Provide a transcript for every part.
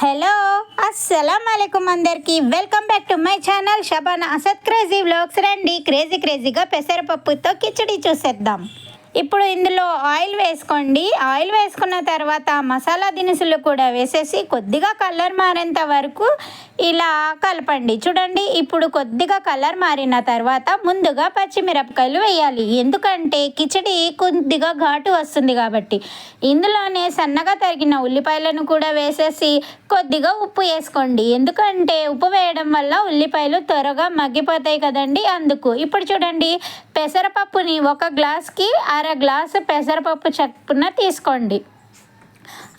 Hello అస్సలం అయికం అందరికి. Welcome back to my channel Shabana అసత్ క్రేజీ వ్లాగ్స్. రండి క్రేజీ క్రేజీగా పెసరపప్పుతో కిచడి చూసేద్దాం. ఇప్పుడు ఇందులో ఆయిల్ వేసుకోండి. ఆయిల్ వేసుకున్న తర్వాత మసాలా దినుసులు కూడా వేసేసి కొద్దిగా కలర్ మారేంత వరకు ఇలా కలపండి. చూడండి ఇప్పుడు కొద్దిగా కలర్ మారిన తర్వాత ముందుగా పచ్చిమిరపకాయలు వేయాలి. ఎందుకంటే కిచడి కొద్దిగా ఘాటు వస్తుంది కాబట్టి. ఇందులోనే సన్నగా తరిగిన ఉల్లిపాయలను కూడా వేసేసి కొద్దిగా ఉప్పు వేసుకోండి. ఎందుకంటే ఉప్పు వేయడం వల్ల ఉల్లిపాయలు త్వరగా మగ్గిపోతాయి కదండి అందుకు. ఇప్పుడు చూడండి పెసరపప్పుని ఒక గ్లాస్కి అర గ్లాసు పెసరపప్పు చప్పున తీసుకోండి.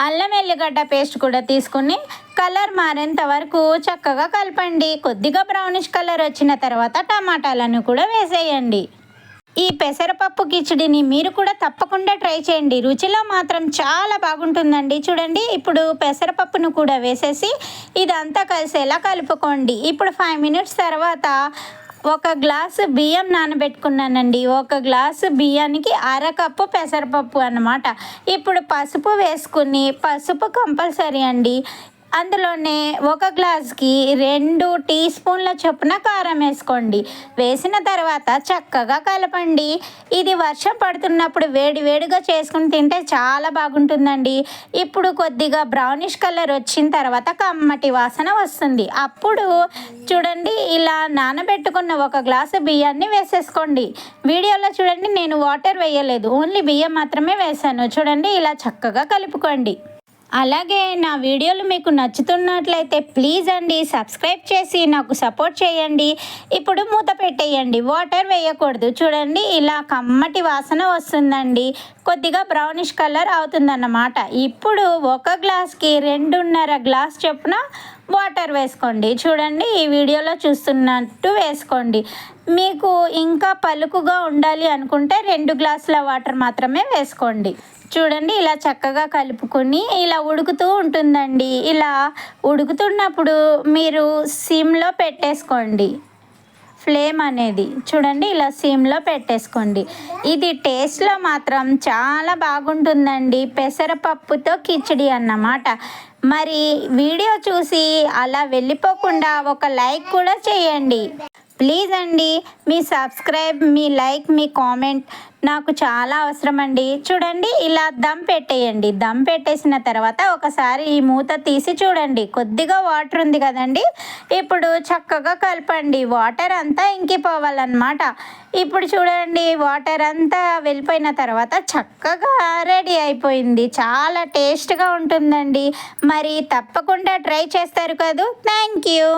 అల్లం ఎల్లిగడ్డ పేస్ట్ కూడా తీసుకుని కలర్ మారేంత వరకు చక్కగా కలపండి. కొద్దిగా బ్రౌనిష్ కలర్ వచ్చిన తర్వాత టమాటాలను కూడా వేసేయండి. ఈ పెసరపప్పు కిచడిని మీరు కూడా తప్పకుండా ట్రై చేయండి. రుచిలో మాత్రం చాలా బాగుంటుందండి. చూడండి ఇప్పుడు పెసరపప్పును కూడా వేసేసి ఇదంతా కలిసేలా కలుపుకోండి. ఇప్పుడు ఫైవ్ మినిట్స్ తర్వాత ఒక గ్లాసు బియ్యం నానబెట్టుకున్నానండి. ఒక గ్లాసు బియ్యానికి అరకప్పు పెసరపప్పు అన్నమాట. ఇప్పుడు పసుపు వేసుకుని పసుపు కంపల్సరీ అండి. అందులోనే ఒక గ్లాస్కి రెండు టీ స్పూన్ల చొప్పున కారం వేసుకోండి. వేసిన తర్వాత చక్కగా కలపండి. ఇది వర్షం పడుతున్నప్పుడు వేడి వేడిగా చేసుకుని తింటే చాలా బాగుంటుందండి. ఇప్పుడు కొద్దిగా బ్రౌనిష్ కలర్ వచ్చిన తర్వాత కమ్మటి వాసన వస్తుంది. అప్పుడు చూడండి ఇలా నానబెట్టుకున్న ఒక గ్లాసు బియ్యాన్ని వేసేసుకోండి. వీడియోలో చూడండి నేను వాటర్ వేయలేదు. ఓన్లీ బియ్యం మాత్రమే వేసాను. చూడండి ఇలా చక్కగా కలుపుకోండి. అలాగే నా వీడియోలు మీకు నచ్చుతున్నట్లయితే ప్లీజ్ అండి సబ్స్క్రైబ్ చేసి నాకు సపోర్ట్ చేయండి. ఇప్పుడు మూత పెట్టేయండి. వాటర్ వేయకూడదు. చూడండి ఇలా కమ్మటి వాసన వస్తుందండి. కొద్దిగా బ్రౌనిష్ కలర్ అవుతుందన్నమాట. ఇప్పుడు ఒక గ్లాస్కి రెండున్నర గ్లాస్ చొప్పున వాటర్ వేసుకోండి. చూడండి ఈ వీడియోలో చూస్తున్నట్టు వేసుకోండి. మీకు ఇంకా పలుకుగా ఉండాలి అనుకుంటే రెండు గ్లాసుల వాటర్ మాత్రమే వేసుకోండి. చూడండి ఇలా చక్కగా కలుపుకొని ఇలా ఉడుకుతూ ఉంటుందండి. ఇలా ఉడుకుతున్నప్పుడు మీరు సిమ్లో పెట్టేసుకోండి. ఫ్లేమ్ అనేది. చూడండి ఇలా సిమ్లో పెట్టేసుకోండి. ఇది టేస్ట్లో మాత్రం చాలా బాగుంటుందండి. పెసరపప్పుతో కిచిడి అన్నమాట. మరి వీడియో చూసి అలా వెళ్ళిపోకుండా ఒక లైక్ కూడా చేయండి. ప్లీజ్ అండి మీ సబ్స్క్రైబ్ మీ లైక్ మీ కామెంట్ నాకు చాలా అవసరం అండి చూడండి ఇలా దమ్ పెట్టేయండి. దమ్ పెట్టేసిన తర్వాత ఒకసారి ఈ మూత తీసి చూడండి. కొద్దిగా వాటర్ ఉంది కదండి. ఇప్పుడు చక్కగా కలపండి. వాటర్ అంతా ఇంకిపోవాలన్నమాట. ఇప్పుడు చూడండి వాటర్ అంతా వెళ్ళిపోయిన తర్వాత చక్కగా రెడీ అయిపోయింది. చాలా టేస్ట్గా ఉంటుందండి. మరి తప్పకుండా ట్రై చేస్తారు కదూ. Thank you.